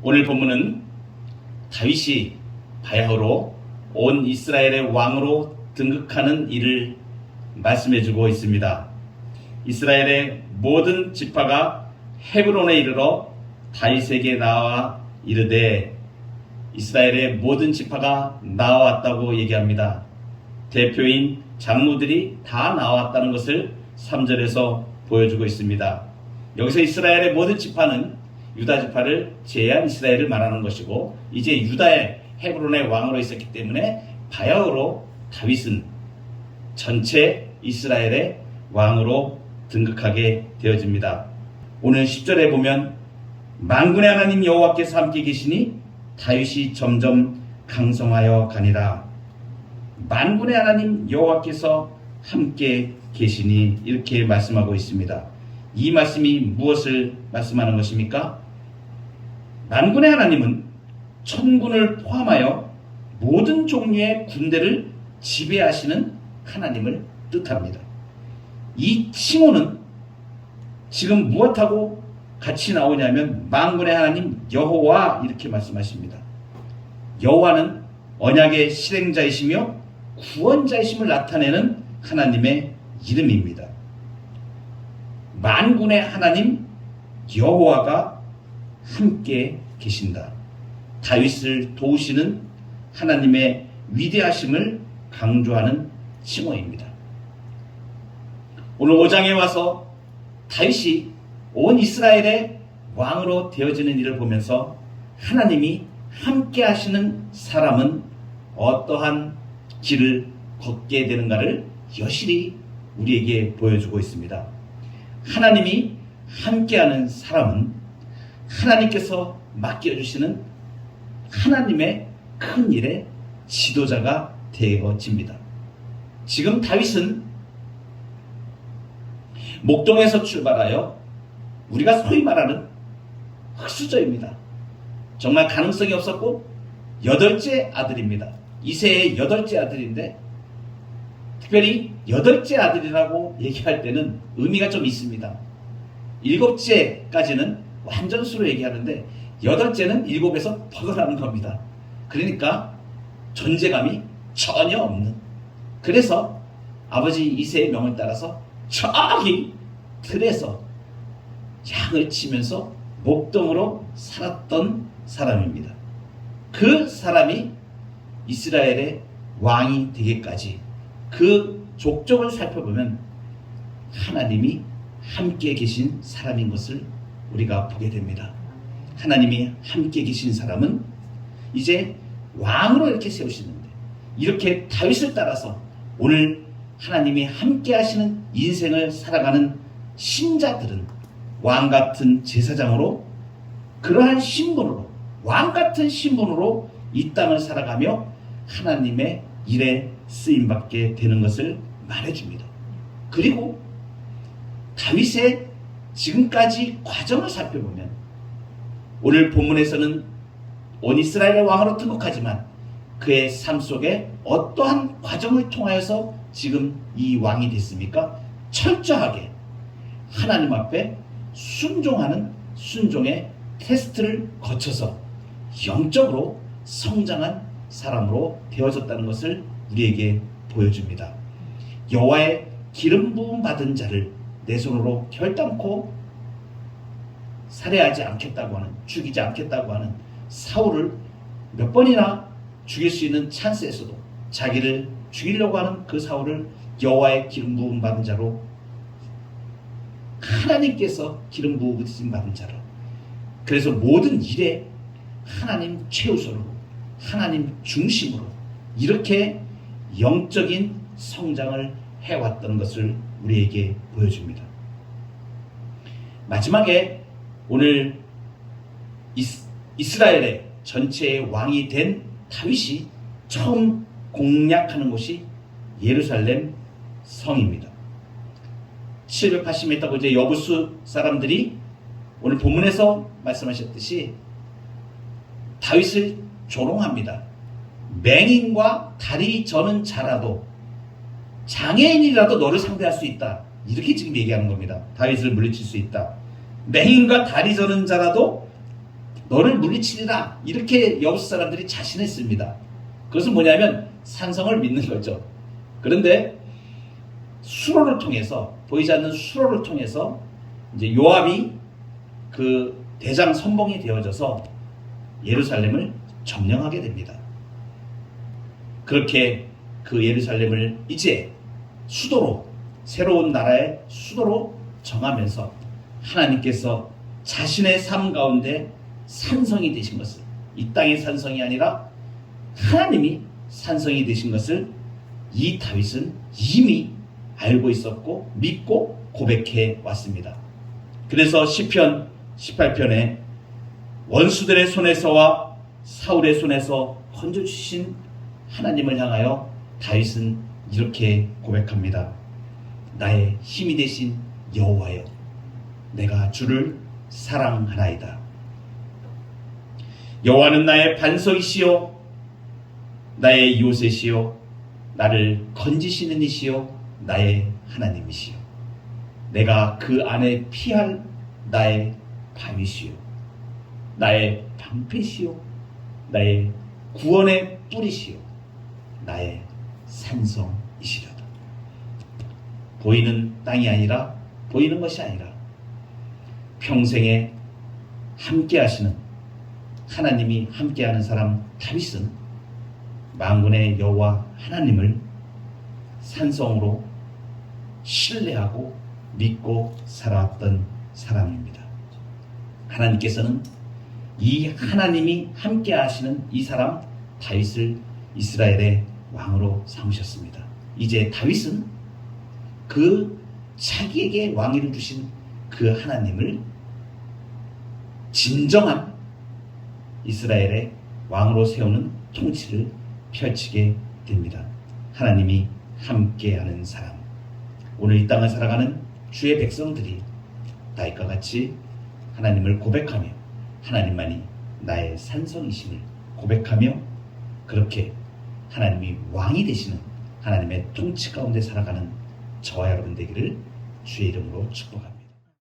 오늘 본문은 다윗이 바야흐로 온 이스라엘의 왕으로 등극하는 일을 말씀해 주고 있습니다. 이스라엘의 모든 지파가 헤브론에 이르러 다윗에게 나와 이르되 이스라엘의 모든 지파가 나왔다고 얘기합니다. 대표인 장로들이 다 나왔다는 것을 3절에서 보여주고 있습니다. 여기서 이스라엘의 모든 지파는 유다 지파를 제한 이스라엘을 말하는 것이고 이제 유다의 헤브론의 왕으로 있었기 때문에 바야흐로 다윗은 전체 이스라엘의 왕으로 등극하게 되어집니다. 오늘 10절에 보면 만군의 하나님 여호와께서 함께 계시니 다윗이 점점 강성하여 가니라. 만군의 하나님 여호와께서 함께 계시니 이렇게 말씀하고 있습니다. 이 말씀이 무엇을 말씀하는 것입니까? 만군의 하나님은 천군을 포함하여 모든 종류의 군대를 지배하시는 하나님을 뜻합니다. 이 칭호는 지금 무엇하고 같이 나오냐면 만군의 하나님 여호와 이렇게 말씀하십니다. 여호와는 언약의 실행자이시며 구원자이심을 나타내는 하나님의 이름입니다. 만군의 하나님 여호와가 함께 계신다. 다윗을 도우시는 하나님의 위대하심을 강조하는 칭호입니다. 오늘 5장에 와서 다윗이 온 이스라엘의 왕으로 되어지는 일을 보면서 하나님이 함께 하시는 사람은 어떠한 길을 걷게 되는가를 여실히 우리에게 보여주고 있습니다. 하나님이 함께하는 사람은 하나님께서 맡겨주시는 하나님의 큰 일의 지도자가 되어집니다. 지금 다윗은 목동에서 출발하여 우리가 소위 말하는 흑수저입니다. 정말 가능성이 없었고 여덟째 아들입니다. 이세의 여덟째 아들인데 특별히 여덟째 아들이라고 얘기할 때는 의미가 좀 있습니다. 일곱째까지는 완전 수로 얘기하는데 여덟째는 일곱에서 벗어나는 겁니다. 그러니까 존재감이 전혀 없는. 그래서 아버지 이세의 명을 따라서 저기 들에서 양을 치면서 목동으로 살았던 사람입니다. 그 사람이 이스라엘의 왕이 되기까지 그 족적을 살펴보면 하나님이 함께 계신 사람인 것을 우리가 보게 됩니다. 하나님이 함께 계신 사람은 이제 왕으로 이렇게 세우시는데 이렇게 다윗을 따라서 오늘 하나님이 함께 하시는 인생을 살아가는 신자들은 왕 같은 제사장으로 그러한 신분으로 왕 같은 신분으로 이 땅을 살아가며 하나님의 일에 쓰임 받게 되는 것을 말해줍니다. 그리고 다윗의 지금까지 과정을 살펴보면 오늘 본문에서는 온 이스라엘의 왕으로 등극하지만 그의 삶 속에 어떠한 과정을 통하여서 지금 이 왕이 됐습니까? 철저하게 하나님 앞에 순종하는 순종의 테스트를 거쳐서 영적으로 성장한 사람으로 되어졌다는 것을 우리에게 보여줍니다. 여호와의 기름 부음 받은 자를 내 손으로 결단코 살해하지 않겠다고 하는 죽이지 않겠다고 하는 사울을 몇 번이나 죽일 수 있는 찬스에서도 자기를 죽이려고 하는 그 사울을 여호와의 기름 부음 받은 자로 하나님께서 기름 부음 받은 자로 그래서 모든 일에 하나님 최우선으로 하나님 중심으로 이렇게 영적인 성장을 해왔던 것을 우리에게 보여줍니다. 마지막에 오늘 이스, 라엘의 전체의 왕이 된 다윗이 처음 공략하는 곳이 예루살렘 성입니다. 780m고 이제 여부수 사람들이 오늘 본문에서 말씀하셨듯이 다윗을 조롱합니다. 맹인과 다리 저는 자라도 장애인이라도 너를 상대할 수 있다. 이렇게 지금 얘기하는 겁니다. 다윗을 물리칠 수 있다. 맹인과 다리 저는 자라도 너를 물리치리라 이렇게 여우스 사람들이 자신했습니다. 그것은 뭐냐면 산성을 믿는 거죠. 그런데 수로를 통해서 보이지 않는 수로를 통해서 이제 요압이 그 대장 선봉이 되어져서 예루살렘을 점령하게 됩니다. 그렇게 그 예루살렘을 이제 수도로 새로운 나라의 수도로 정하면서 하나님께서 자신의 삶 가운데 산성이 되신 것을 이 땅의 산성이 아니라 하나님이 산성이 되신 것을 이 다윗은 이미 알고 있었고 믿고 고백해 왔습니다. 그래서 시편 18편에 원수들의 손에서와 사울의 손에서 건져 주신 하나님을 향하여 다윗은 이렇게 고백합니다. 나의 힘이 되신 여호와여 내가 주를 사랑하나이다. 여호와는 나의 반석이시요 나의 요새시요 나를 건지시는 이시요 나의 하나님이시요 내가 그 안에 피할 나의 바위시요 나의 방패시요 나의 구원의 뿌리시요 나의 산성이시로다 보이는 땅이 아니라 보이는 것이 아니라 평생에 함께 하시는 하나님이 함께하는 사람 다윗은 만군의 여호와 하나님을 산성으로 신뢰하고 믿고 살아왔던 사람입니다. 하나님께서는 이 하나님이 함께 하시는 이 사람 다윗을 이스라엘의 왕으로 삼으셨습니다. 이제 다윗은 그 자기에게 왕위를 주신 그 하나님을 진정한 이스라엘의 왕으로 세우는 통치를 펼치게 됩니다. 하나님이 함께하는 사람. 오늘 이 땅을 살아가는 주의 백성들이 다윗과 같이 하나님을 고백하며 하나님만이 나의 산성이심을 고백하며 그렇게 하나님이 왕이 되시는 하나님의 통치 가운데 살아가는 저와 여러분 되기를 주의 이름으로 축복합니다.